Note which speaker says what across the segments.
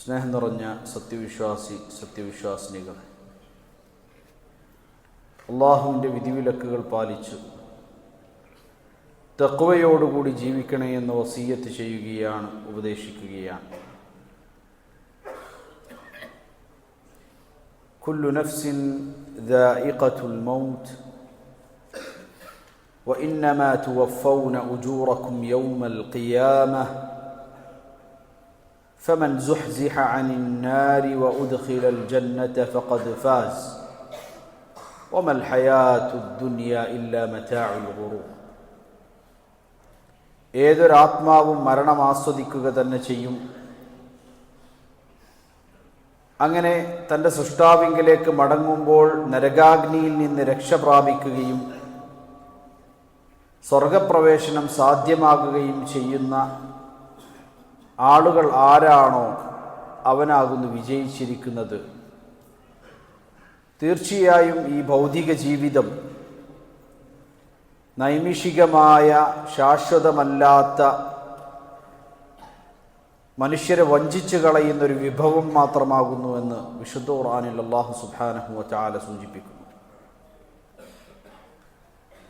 Speaker 1: സ്നേഹം നിറഞ്ഞ സത്യവിശ്വാസി സത്യവിശ്വാസിനികൾ അള്ളാഹുവിൻ്റെ വിധിവിലക്കുകൾ പാലിച്ചു തക്വയോടുകൂടി ജീവിക്കണേ എന്ന് വസീയത്ത് ചെയ്യുകയാണ് ഉപദേശിക്കുകയാണ് كل نفس ذائقة الموت وإنما توفون أجوركم يوم القيامة فمن زحزح عن النار وادخل الجنه فقد فاز وما الحياه الدنيا الا متاع الغرور ഏതൊരാത്മാവും മരണം ആസ്വദിക്കുക തന്നെ ചെയ്യും അങ്ങനെ തൻ്റെ സൃഷ്ടാവിങ്കിലേക്ക് മടങ്ങുമ്പോൾ നരകാഗ്നിയിൽ നിന്ന് രക്ഷ പ്രാപിക്കുകയും സ്വർഗപ്രവേശനം സാധ്യമാകുകയും ചെയ്യുന്ന ആളുകൾ ആരാണോ അവനാകുന്നു വിജയിച്ചിരിക്കുന്നത്. തീർച്ചയായും ഈ ഭൗതിക ജീവിതം നൈമിഷികമായ ശാശ്വതമല്ലാത്ത മനുഷ്യരെ വഞ്ചിച്ചു കളയുന്ന ഒരു വിഭവം മാത്രമാകുന്നുവെന്ന് വിശുദ്ധ ഖുർആനിൽ അള്ളാഹു സുബാനഹു ചാല സൂചിപ്പിക്കുന്നു.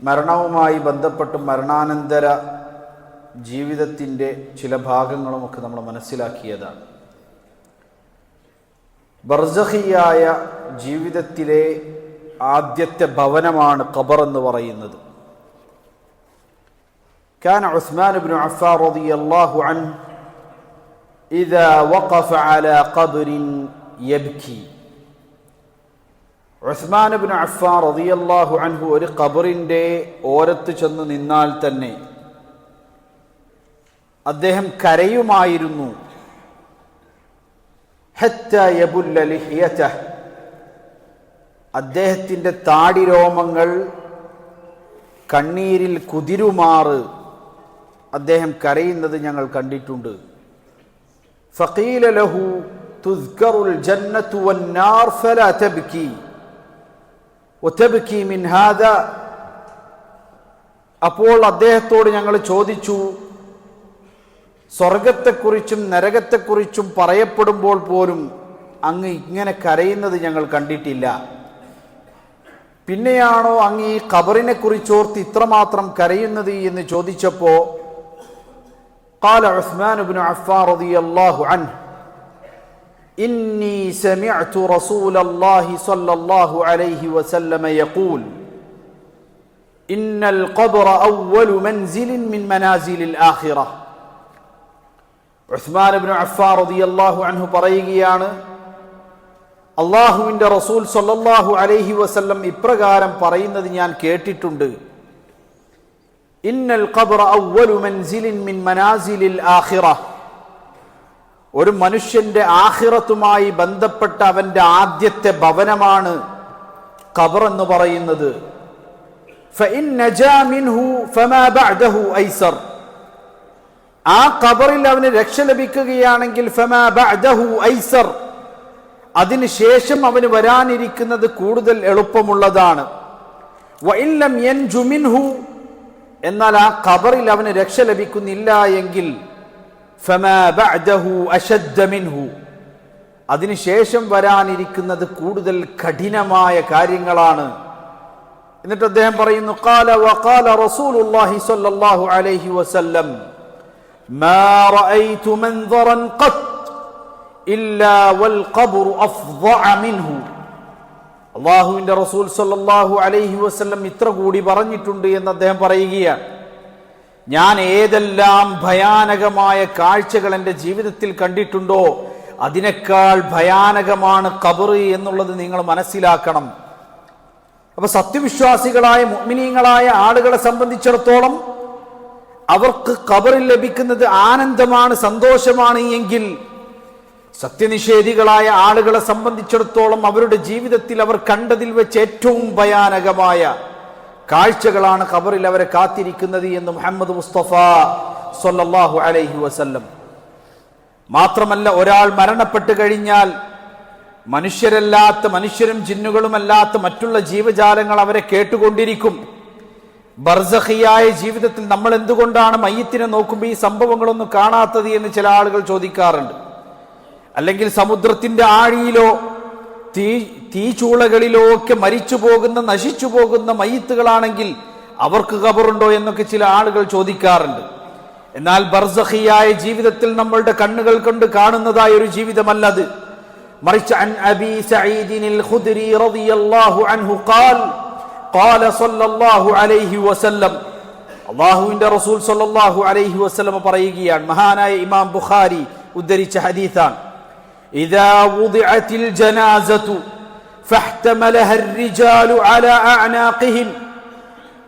Speaker 1: മരണവുമായി ബന്ധപ്പെട്ട് മരണാനന്തര ജീവിതത്തിൻ്റെ ചില ഭാഗങ്ങളുമൊക്കെ നമ്മൾ മനസ്സിലാക്കിയതാണ് ബർസഹിയായ ജീവിതത്തിലെ ആദ്യത്തെ ഭവനമാണ് ഖബർ എന്ന് പറയുന്നത് كان عثمان بن عفان رضي الله عنه إذا وقف على قبر يبكي ഉസ്മാൻ ബിൻ അഫ്ഫാൻ റളിയല്ലാഹു അൻഹു ഒരു ഖബറിൻ്റെ ഓരത്ത് ചെന്ന് നിന്നാൽ തന്നെ അദ്ദേഹം കരയുമായിരുന്നു. അദ്ദേഹത്തിന്റെ താടിരോമങ്ങൾ കണ്ണീരിൽ കുതിരുമാറ് അദ്ദേഹം കരയുന്നത് ഞങ്ങൾ കണ്ടിട്ടുണ്ട്. ഫഖീല ലഹു തുസ്കറുൽ വന്നാർ അപ്പോൾ അദ്ദേഹത്തോട് ഞങ്ങൾ ചോദിച്ചു സ്വർഗത്തെക്കുറിച്ചും നരകത്തെക്കുറിച്ചും പറയപ്പെടുമ്പോൾ പോലും അങ്ങ് ഇങ്ങനെ കരയുന്നത് ഞങ്ങൾ കണ്ടിട്ടില്ല പിന്നെയാണോ അങ്ങ് ഈ ഖബറിനെ കുറിച്ചോർത്ത് ഇത്രമാത്രം കരയുന്നത് എന്ന് ചോദിച്ചപ്പോ قال عثمان بن عفان رضي الله عنه إني سمعت رسول الله صلى الله عليه وسلم يقول إن القبر أول منزل من منازل الآخرة ഉസ്മാൻ ഇബ്നു റതി അള്ളാഹു അൻഹു പറയുകയാണ് അള്ളാഹുവിന്റെ റസൂൽ സൊല്ലാഹു അലൈഹി വസല്ലം ഇപ്രകാരം പറയുന്നത് ഞാൻ കേട്ടിട്ടുണ്ട്. ഇന്നൽ ഖബ്റ അവ്വലു മൻസിലിൻ മിൻ മനാസിലിൽ ആഹിറ ഒരു മനുഷ്യന്റെ ആഹിറത്തുമായി ബന്ധപ്പെട്ട അവന്റെ ആദ്യത്തെ ഭവനമാണ് ഖബർ എന്ന് പറയുന്നത്. ഇൻ നജാ മിൻഹു ഫമാ ബഅദഹു ഐസർ. ആ ഖബറിൽ അവന് രക്ഷ ലഭിക്കുകയാണെങ്കിൽ അതിനുശേഷം അവന് വരാനിരിക്കുന്നത് കൂടുതൽ എളുപ്പമുള്ളതാണ്. എന്നാൽ ആ ഖബറിൽ അവന് രക്ഷ ലഭിക്കുന്നില്ല എങ്കിൽ അതിനുശേഷം വരാനിരിക്കുന്നത് കൂടുതൽ കഠിനമായ കാര്യങ്ങളാണ്. എന്നിട്ട് അദ്ദേഹം പറയുന്നു ഖാല വഖാല റസൂലുള്ളാഹി സ്വല്ലല്ലാഹു അലൈഹി വസല്ലം. ما رأيت منظرا قط إلا والقبر أفظع منه അള്ളാഹുവിന്റെ റസൂൽ സല്ലല്ലാഹു അലൈഹി വസല്ലം ഇത്ര കൂടി പറഞ്ഞിട്ടുണ്ട് എന്ന് അദ്ദേഹം പറയുകയാണ് ഞാൻ ഏതെല്ലാം ഭയാനകമായ കാഴ്ചകൾ എൻ്റെ ജീവിതത്തിൽ കണ്ടിട്ടുണ്ടോ അതിനേക്കാൾ ഭയാനകമാണ് കബറ് എന്നുള്ളത് നിങ്ങൾ മനസ്സിലാക്കണം അപ്പൊ സത്യവിശ്വാസികളായ മുഅ്മിനീങ്ങളായ ആളുകളെ സംബന്ധിച്ചിടത്തോളം അവർക്ക് കബറിൽ ലഭിക്കുന്നത് ആനന്ദമാണ് സന്തോഷമാണ് എങ്കിൽ സത്യനിഷേധികളായ ആളുകളെ സംബന്ധിച്ചിടത്തോളം അവരുടെ ജീവിതത്തിൽ അവർ കണ്ടതിൽ വെച്ച് ഏറ്റവും ഭയാനകമായ കാഴ്ചകളാണ് ഖബറിൽ അവരെ കാത്തിരിക്കുന്നത് എന്ന് മുഹമ്മദ് മുസ്തഫ സൊല്ലാഹു അലൈഹി വസല്ലം. മാത്രമല്ല ഒരാൾ മരണപ്പെട്ടു കഴിഞ്ഞാൽ മനുഷ്യരല്ലാത്ത മനുഷ്യരും ജിന്നുകളുമല്ലാത്ത മറ്റുള്ള ജീവജാലങ്ങൾ അവരെ കേട്ടുകൊണ്ടിരിക്കും. ബർസഹിയായ ജീവിതത്തിൽ നമ്മൾ എന്തുകൊണ്ടാണ് മയ്യത്തിനെ നോക്കുമ്പോൾ ഈ സംഭവങ്ങളൊന്നും കാണാത്തത് എന്ന് ചില ആളുകൾ ചോദിക്കാറുണ്ട്. അല്ലെങ്കിൽ സമുദ്രത്തിന്റെ ആഴിയിലോ തീ തീചൂളകളിലോ ഒക്കെ മരിച്ചു പോകുന്ന നശിച്ചു പോകുന്ന മയ്യത്തുകളാണെങ്കിൽ അവർക്ക് ഖബറുണ്ടോ എന്നൊക്കെ ചില ആളുകൾ ചോദിക്കാറുണ്ട്. എന്നാൽ ബർസഹിയായ ജീവിതത്തിൽ നമ്മളുടെ കണ്ണുകൾ കൊണ്ട് കാണുന്നതായ ഒരു ജീവിതമല്ല അത്. മറിച്ച് അൻ അബി സഈദിനിൽ ഖുദ്രി റളിയല്ലാഹു അൻഹു ഖാൽ قال صلى الله عليه وسلم അള്ളാഹുവിന്റെ റസൂൽ സല്ലല്ലാഹു അലൈഹി വസല്ലം പറയുകയാണ് മഹാനായ ഇമാം ബുഖാരി ഉദ്ധരിച്ച ഹദീസാണ് ഇദാ വുദിഅത്തിൽ ജനാസതു ഫഹ്തമലഹ الرجال على اعناقهم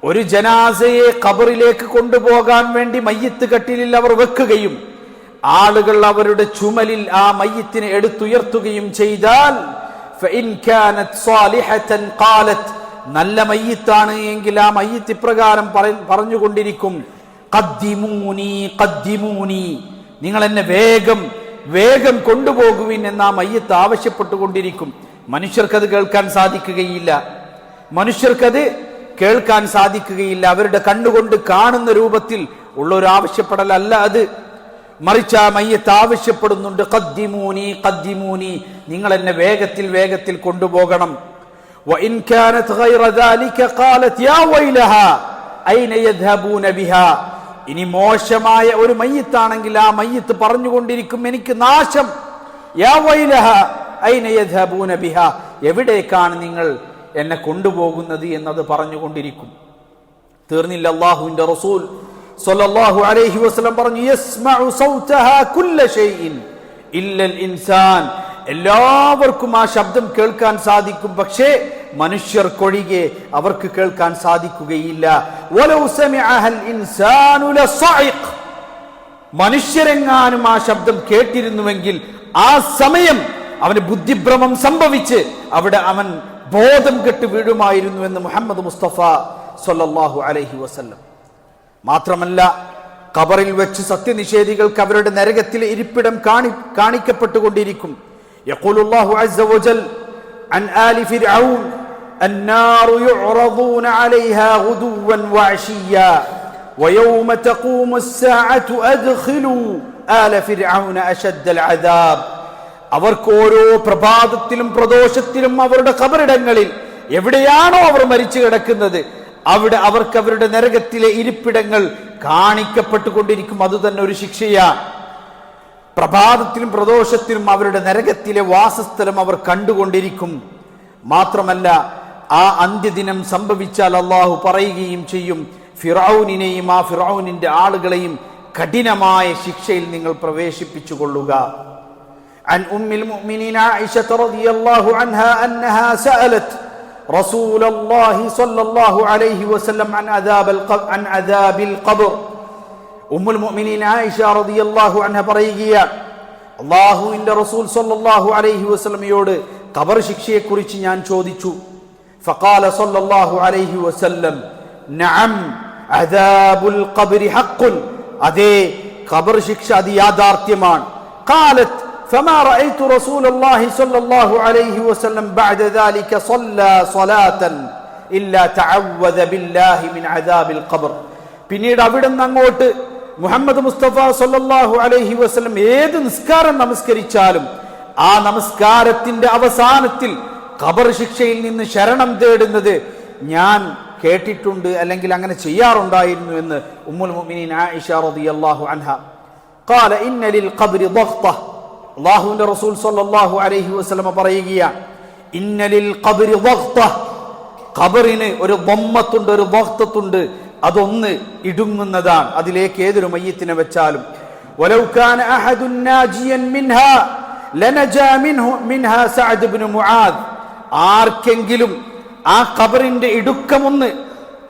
Speaker 1: ഒരു ജനാസയെ ഖബറിലേക്ക് കൊണ്ടുപോകാൻ വേണ്ടി മയ്യത്ത് കട്ടിലിൽ അവർ വെക്കുകയും ആളുകൾ അവരുടെ ചുമലിൽ ആ മയ്യത്തിനെ എടുത്തുയർത്തുകയും ചെയ്താൽ فإن كانت صالحة قالت നല്ല മയ്യത്താണ് എങ്കിൽ ആ മയ്യത്ത് ഇപ്രകാരം പറ- പറഞ്ഞുകൊണ്ടിരിക്കും. കദ്ദിമൂനി കദ്ദിമൂനി നിങ്ങൾ എന്നെ വേഗം വേഗം കൊണ്ടുപോകുവിൻ എന്ന് ആ മയ്യത്ത് ആവശ്യപ്പെട്ടുകൊണ്ടിരിക്കും. മനുഷ്യർക്കത് കേൾക്കാൻ സാധിക്കുകയില്ല. മനുഷ്യർക്കത് കേൾക്കാൻ സാധിക്കുകയില്ല. അവരുടെ കണ്ണുകൊണ്ട് കാണുന്ന രൂപത്തിൽ ഉള്ള ഒരു ആവശ്യപ്പെടലല്ല അത്. മറിച്ച് ആ മയ്യത്ത് ആവശ്യപ്പെടുന്നുണ്ട്. കദ്ദിമൂനി കദ്ദിമൂനി നിങ്ങൾ എന്നെ വേഗത്തിൽ വേഗത്തിൽ കൊണ്ടുപോകണം. وإن كانت غير ذلك قالت يا ويلها أين يذهبون بها ഇനി മോശമായ ഒരു മയ്യത്താണെങ്കിൽ ആ മയ്യത്ത് പറഞ്ഞുകൊണ്ടിരിക്കും എനിക്ക് നാശം യാ വൈലഹ ഐന യദ്ഹബൂന ബിഹ എവിടേക്കാണ് നിങ്ങൾ എന്നെ കൊണ്ടുപോകുന്നത് എന്നത് പറഞ്ഞുകൊണ്ടിരിക്കും തീർന്നില്ല അള്ളാഹുവിന്റെ റസൂൽ സല്ലല്ലാഹു അലൈഹി വസല്ലം പറഞ്ഞു യസ്മഉ സൗതഹാ കുല്ല ഷൈഇൻ ഇല്ലൽ ഇൻസാൻ എല്ലാവർക്കും ആ ശബ്ദം കേൾക്കാൻ സാധിക്കും. പക്ഷേ മനുഷ്യർ കൊഴികെ അവർക്ക് കേൾക്കാൻ സാധിക്കുകയില്ല. മനുഷ്യരെങ്ങാനും ആ ശബ്ദം കേട്ടിരുന്നുവെങ്കിൽ ആ സമയം അവന് ബുദ്ധിഭ്രമം സംഭവിച്ച് അവിടെ അവൻ ബോധം കെട്ട് വീഴുമായിരുന്നു എന്ന് മുഹമ്മദ് മുസ്തഫ സല്ലല്ലാഹു അലഹി വസല്ലം. മാത്രമല്ല കബറിൽ വെച്ച് സത്യനിഷേധികൾക്ക് അവരുടെ നരകത്തിലെ ഇരിപ്പിടം കാണി കാണിക്കപ്പെട്ടുകൊണ്ടിരിക്കും. يقول الله عز وجل عن آل فرعون النار يعرضون عليها غدوا وعشيا ويوم تقوم الساعة أدخلوا آل فرعون أشد العذاب അവർക്ക് ഓരോ പ്രഭാതത്തിലും പ്രദോഷത്തിലും അവരുടെ ഖബറിടങ്ങളിൽ എവിടെയാണോ അവർ മരിച്ചു കിടക്കുന്നത് അവിടെ അവർക്ക് അവരുടെ നരകത്തിലെ ഇരിപ്പിടങ്ങൾ കാണിക്കപ്പെട്ടുകൊണ്ടിരിക്കും അതുതന്നെ ഒരു ശിക്ഷയാണ് പ്രഭാതത്തിലും പ്രദോഷത്തിലും അവരുടെ നരകത്തിലെ വാസസ്ഥലം അവർ കണ്ടുകൊണ്ടിരിക്കും മാത്രമല്ല ആ അന്ത്യദിനം സംഭവിച്ചാൽ അള്ളാഹു പറയുകയും ചെയ്യും ഫിറൌനിനെയും ആ ഫിറൌനിന്റെ ആളുകളെയും കഠിനമായ ശിക്ഷയിൽ നിങ്ങൾ പ്രവേശിപ്പിച്ചു കൊള്ളുക عن أم المؤمنين عائشة رضي الله عنها أنها سألت رسول الله صلى الله عليه وسلم عن عذاب القبر عن عذاب القبر ഉമ്മുൽ മുഅ്മിനീൻ ആയിഷ റളിയല്ലാഹു അൻഹ പറയുകയാണ് അള്ളാഹുവിന്റെ റസൂൽ സല്ലല്ലാഹു അലൈഹി വസല്ലമയോട് ഖബർ ശിക്ഷയെക്കുറിച്ച് ഞാൻ ചോദിച്ചു ഫഖാല സല്ലല്ലാഹു അലൈഹി വസല്ലം നഅം അദാബുൽ ഖബ്രി ഹഖ്ഖുൻ അതേ ഖബർ ശിക്ഷ അത് യാഥാർത്ഥ്യമാണ് ഖാലത്ത് فما رأيت رسول الله صلى الله عليه وسلم بعد ذلك صلى صلاة إلا تعوذ بالله من عذاب القبر പിന്നീട് അവിടെ നിന്ന് അങ്ങോട്ട് മുഹമ്മദ് മുസ്തഫ സല്ലല്ലാഹു അലൈഹി വസല്ലം ഏത് നിസ്കാരം നമസ്കരിച്ചാലും ആ നമസ്കാരത്തിന്റെ അവസാനത്തിൽ ഖബർ ശിക്ഷയിൽ നിന്ന് ശരണം തേടുന്നത് ഞാൻ കേട്ടിട്ടുണ്ട് അല്ലെങ്കിൽ അങ്ങനെ ചെയ്യാറുണ്ടായിരുന്നു എന്ന് ഉമ്മുൽ മുഅ്മിനീൻ ആയിഷ റളിയല്ലാഹു അൻഹ قال إن للقبر ضغطة അള്ളാഹുവിന്റെ റസൂൽ സല്ലല്ലാഹു അലൈഹി വസല്ലമ പറയുകയാണ് ഇന്ന ലിൽ ഖബ്രി ضغطة ഖബറിന് ഒരു ബൊമ്മത്തുണ്ട് ഒരു ബോക്തത്തുണ്ട് അതൊന്ന് ഇടുങ്ങുന്നതാണ്. അതിലേക്ക് ഏതൊരു മയ്യത്തിനെ വെച്ചാലും. ആർക്കെങ്കിലും ആ ഖബറിന്റെ ഇടുക്കമൊന്ന്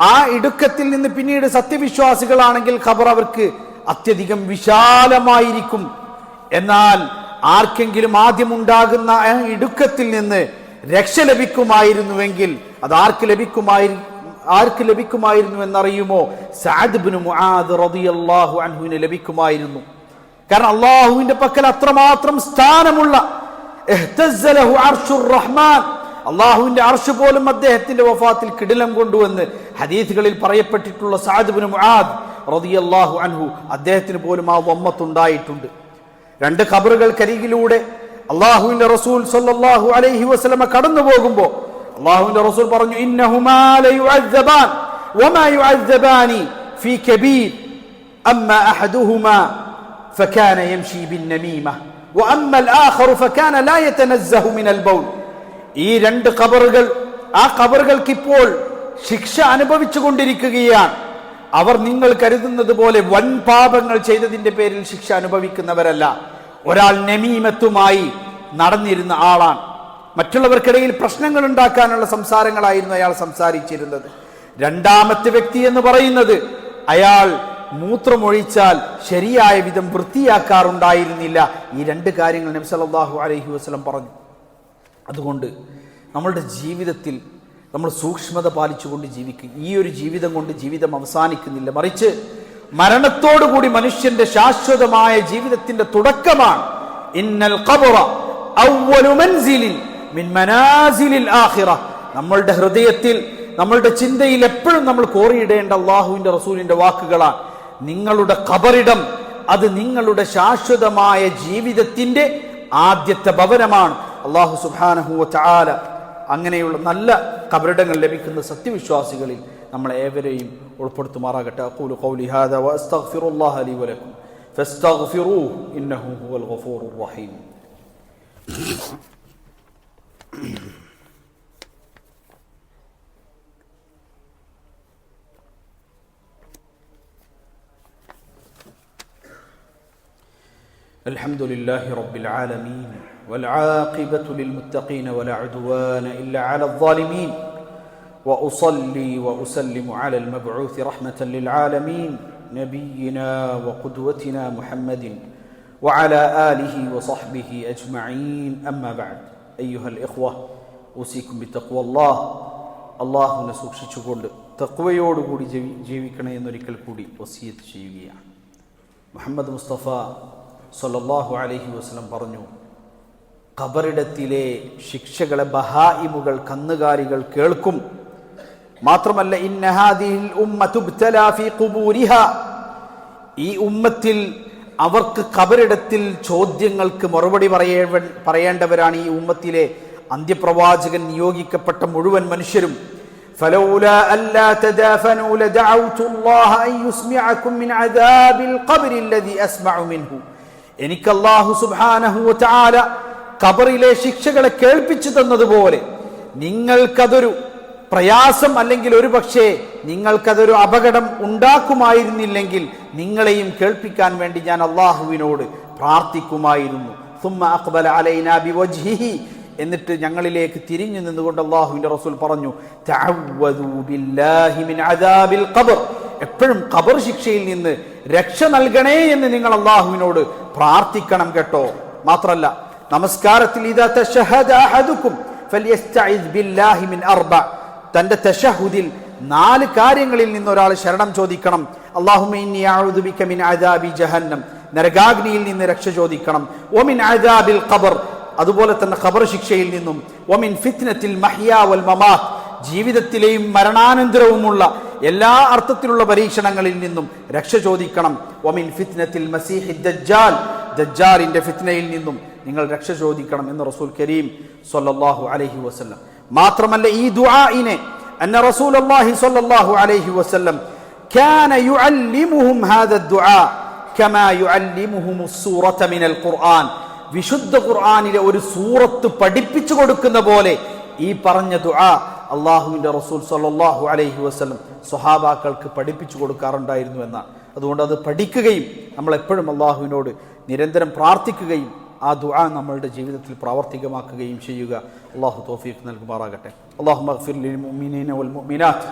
Speaker 1: ആ ഇടുക്കത്തിൽ നിന്ന് പിന്നീട് സത്യവിശ്വാസികളാണെങ്കിൽ ഖബർ അവർക്ക് അത്യധികം വിശാലമായിരിക്കും. എന്നാൽ ആർക്കെങ്കിലും ആദ്യമുണ്ടാകുന്ന ഇടുക്കത്തിൽ നിന്ന് രക്ഷ ലഭിക്കുമായിരുന്നുവെങ്കിൽ അത് ആർക്ക് ലഭിക്കുമായിരിക്കും ആർക്ക് ലഭിക്കുമായിരുന്നു എന്നറിയുമോ? മുആദ് റളിയല്ലാഹു അൻഹുവിന് ലഭിക്കുമായിരുന്നു. കാരണം അള്ളാഹുവിന്റെ പക്കൽ അത്രമാത്രം സ്ഥാനമുള്ള റഹ്മാൻ. അള്ളാഹുവിന്റെ അർഷ് പോലും അദ്ദേഹത്തിന്റെ വഫാത്തിൽ കിടിലം കൊണ്ടുവന്ന് ഹദീസുകളിൽ പറയപ്പെട്ടിട്ടുള്ള സാദ് ബിൻ മുആദ് റളിയല്ലാഹു അൻഹു അദ്ദേഹത്തിന് പോലും ആ വമ്മത്തുണ്ടായിട്ടുണ്ട്. രണ്ട് ഖബറുകൾ ഖബറുകൾക്കരികിലൂടെ അള്ളാഹുവിന്റെ റസൂൽ സല്ലല്ലാഹു അലൈഹി വസല്ലമ കടന്നു പോകുമ്പോൾ അള്ളാഹുവിന്റെ റസൂൽ പറഞ്ഞു ഈ രണ്ട് കബറുകൾ ആ കബറുകൾക്കിപ്പോൾ ശിക്ഷ അനുഭവിച്ചു കൊണ്ടിരിക്കുകയാണ്. അവർ നിങ്ങൾ കരുതുന്നത് പോലെ വൻ പാപങ്ങൾ ചെയ്തതിന്റെ പേരിൽ ശിക്ഷ അനുഭവിക്കുന്നവരല്ല. ഒരാൾ നമീമത്തുമായി നടന്നിരുന്ന ആളാണ്. മറ്റുള്ളവർക്കിടയിൽ പ്രശ്നങ്ങൾ ഉണ്ടാക്കാനുള്ള സംസാരങ്ങളായിരുന്നു അയാൾ സംസാരിച്ചിരുന്നത്. രണ്ടാമത്തെ വ്യക്തി എന്ന് പറയുന്നത് അയാൾ മൂത്രമൊഴിച്ചാൽ ശരിയായ വിധം വൃത്തിയാക്കാറുണ്ടായിരുന്നില്ല. ഈ രണ്ട് കാര്യങ്ങൾ നബി സല്ലല്ലാഹു അലൈഹി വസല്ലം പറഞ്ഞു. അതുകൊണ്ട് നമ്മളുടെ ജീവിതത്തിൽ നമ്മൾ സൂക്ഷ്മത പാലിച്ചുകൊണ്ട് ജീവിക്കും. ഈ ഒരു ജീവിതം കൊണ്ട് ജീവിതം അവസാനിക്കുന്നില്ല. മറിച്ച് മരണത്തോടുകൂടി മനുഷ്യന്റെ ശാശ്വതമായ ജീവിതത്തിന്റെ തുടക്കമാണ്. ഇന്നൽ മനാസിലിൽ നമ്മളുടെ ഹൃദയത്തിൽ നമ്മളുടെ ചിന്തയിൽ എപ്പോഴും നമ്മൾ കോറിയിടേണ്ട അള്ളാഹുവിന്റെ റസൂലിന്റെ വാക്കുകളാണ്. നിങ്ങളുടെ കബറിടം അത് നിങ്ങളുടെ ശാശ്വതമായ ജീവിതത്തിന്റെ ആദ്യത്തെ ഭവനമാണ്. അള്ളാഹു സുബാനഹുവ ചാല അങ്ങനെയുള്ള നല്ല കബറിടങ്ങൾ ലഭിക്കുന്ന സത്യവിശ്വാസികളിൽ നമ്മളെ ഏവരെയും ഉൾപ്പെടുത്തുമാറാകട്ടെ. അഖൂലു ഖൗലി ഇന്നഹു ഹുവൽ ഗഫൂറുർ റഹീം. الحمد لله رب العالمين والعاقبة للمتقين ولا عدوان إلا على الظالمين. وأصلي وأسلم على المبعوث رحمة للعالمين نبينا وقدوتنا محمد وعلى آله وصحبه أجمعين. أما بعد അയ്യുഹൽ ഇഹ്വ ഊസിക്കും ബി തക്വ അള്ളാഹ് അള്ളാഹുവിനെ സൂക്ഷിച്ചുകൊണ്ട് തക്വയോടുകൂടി ജീവി ജീവിക്കണേ എന്നൊരിക്കൽ കൂടി വസീയത്ത് ചെയ്യുകയാണ്. മുഹമ്മദ് മുസ്തഫ സൊല്ലാഹു അലഹി വസ്ലം പറഞ്ഞു ഖബറിടത്തിലെ ശിക്ഷകളെ ബഹായിമുകൾ കന്നുകാലികൾ കേൾക്കും. മാത്രമല്ല ഇന്നഹാദിൽ ഉമ്മ തുബ്തലാഫി കുബൂരിഹ ഈ ഉമ്മത്തിൽ അവർക്ക് ഖബറിടത്തിൽ ചോദ്യങ്ങൾക്ക് മറുപടി പറയേ പറയേണ്ടവരാണ് ഈ ഉമ്മത്തിലെ അന്ത്യപ്രവാചകൻ നിയോഗിക്കപ്പെട്ട മുഴുവൻ മനുഷ്യരും فلولا ألا تدافنوا لدعوت الله أن يسمعكم من عذاب القبر الذي أسمع منه എനിക്ക് അള്ളാഹു സുബാനഹു ചാല ഖബറിലെ ശിക്ഷകളെ കേൾപ്പിച്ചു തന്നതുപോലെ നിങ്ങൾക്കതൊരു പ്രയാസം അല്ലെങ്കിൽ ഒരു പക്ഷേ നിങ്ങൾക്കതൊരു അപകടം ഉണ്ടാക്കുമായിരുന്നില്ലെങ്കിൽ നിങ്ങളെയും കേൾപ്പിക്കാൻ വേണ്ടി ഞാൻ അള്ളാഹുവിനോട് പ്രാർത്ഥിക്കുമായിരുന്നു. സുമ്മ അക്ബൽ അലൈന എന്നിട്ട് ഞങ്ങളിലേക്ക് തിരിഞ്ഞു നിന്നുകൊണ്ട് അള്ളാഹുവിന്റെ റസൂൽ പറഞ്ഞു എപ്പോഴും ഖബർ ശിക്ഷയിൽ നിന്ന് രക്ഷ നൽകണേ എന്ന് നിങ്ങൾ അള്ളാഹുവിനോട് പ്രാർത്ഥിക്കണം കേട്ടോ. മാത്രല്ല നമസ്കാരത്തിൽ തന്റെ തശഹുദിൽ നാല് കാര്യങ്ങളിൽ നിന്ന് ഒരാൾ ശരണം ചോദിക്കണം. അള്ളാഹുമിൻ ജഹന്നം. നരകാഗ്നിയിൽ നിന്ന് രക്ഷ ചോദിക്കണം. ഒമിൻ അദാബിൽ ഖബർ. അതുപോലെ തന്നെ ഖബർ ശിക്ഷയിൽ നിന്നും. ഒമിൻ ഫിത്നത്തിൽ മഹിയാവൽ വൽ ജീവിതത്തിലെയും മരണാനന്തരവുമുള്ള എല്ലാ അർത്ഥത്തിലുള്ള പരീക്ഷണങ്ങളിൽ നിന്നും രക്ഷ ചോദിക്കണം. ഒമിൻ ഫിത്നത്തിൽ മസീഹി ദജ്ജാൽ. ദജ്ജാലിന്റെ ഫിത്നയിൽ നിന്നും നിങ്ങൾ രക്ഷ ചോദിക്കണം എന്ന് റസൂൽ കരീം സൊല്ലാഹു അലഹി വസല്ലം. മാത്രമല്ല ഈ ദുആഇനെ അന്ന റസൂലുള്ളാഹി സ്വല്ലല്ലാഹു അലൈഹി വസല്ലം കാന യുഅല്ലിമുഹും ഹാദ ദുആ കമാ യുഅല്ലിമുഹും സൂറത മിനൽ ഖുർആൻ. വിശുദ്ധ ഖുർആനിലെ ഒരു സൂറത്ത് പഠിപ്പിച്ചു കൊടുക്കുന്ന പോലെ ഈ പറഞ്ഞ ദുആ അള്ളാഹുവിന്റെ റസൂൽ സല്ലാഹു അലൈഹി വസ്ലം സ്വഹാബാക്കൾക്ക് പഠിപ്പിച്ചു കൊടുക്കാറുണ്ടായിരുന്നു എന്നാണ്. അതുകൊണ്ട് അത് പഠിക്കുകയും നമ്മൾ എപ്പോഴും അള്ളാഹുവിനോട് നിരന്തരം പ്രാർത്ഥിക്കുകയും ആ ദുആ നമ്മളുടെ ജീവിതത്തിൽ പ്രാവർത്തികമാക്കുകയും ചെയ്യുക അള്ളാഹു തോഫീഖ് നൽകുമാറാകട്ടെ അള്ളാഹു മഗ്ഫിർ ലിൽ മുഅ്മിനീന വൽ മുഅ്മിനാത്ത്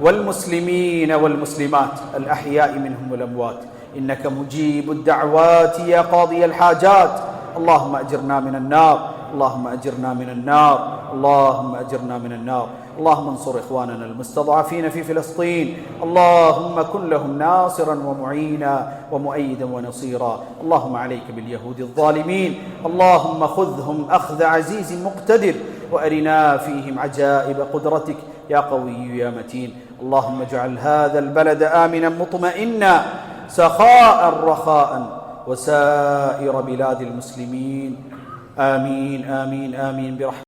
Speaker 1: والمسلمين والمسلمات الأحياء منهم والأموات إنك مجيب الدعوات يا قاضي الحاجات اللهم أجرنا من النار اللهم أجرنا من النار. اللهم أجرنا من النار. اللهم انصر إخواننا المستضعفين في فلسطين. اللهم كن لهم ناصرا ومعينا ومؤيدا ونصيرا. اللهم عليك باليهود الظالمين. اللهم خذهم أخذ عزيز مقتدر وأرنا فيهم عجائب قدرتك. يا قوي يا متين. اللهم اجعل هذا البلد آمنا مطمئنا. سخاء رخاء وسائر بلاد المسلمين. آمين آمين آمين برحمتك.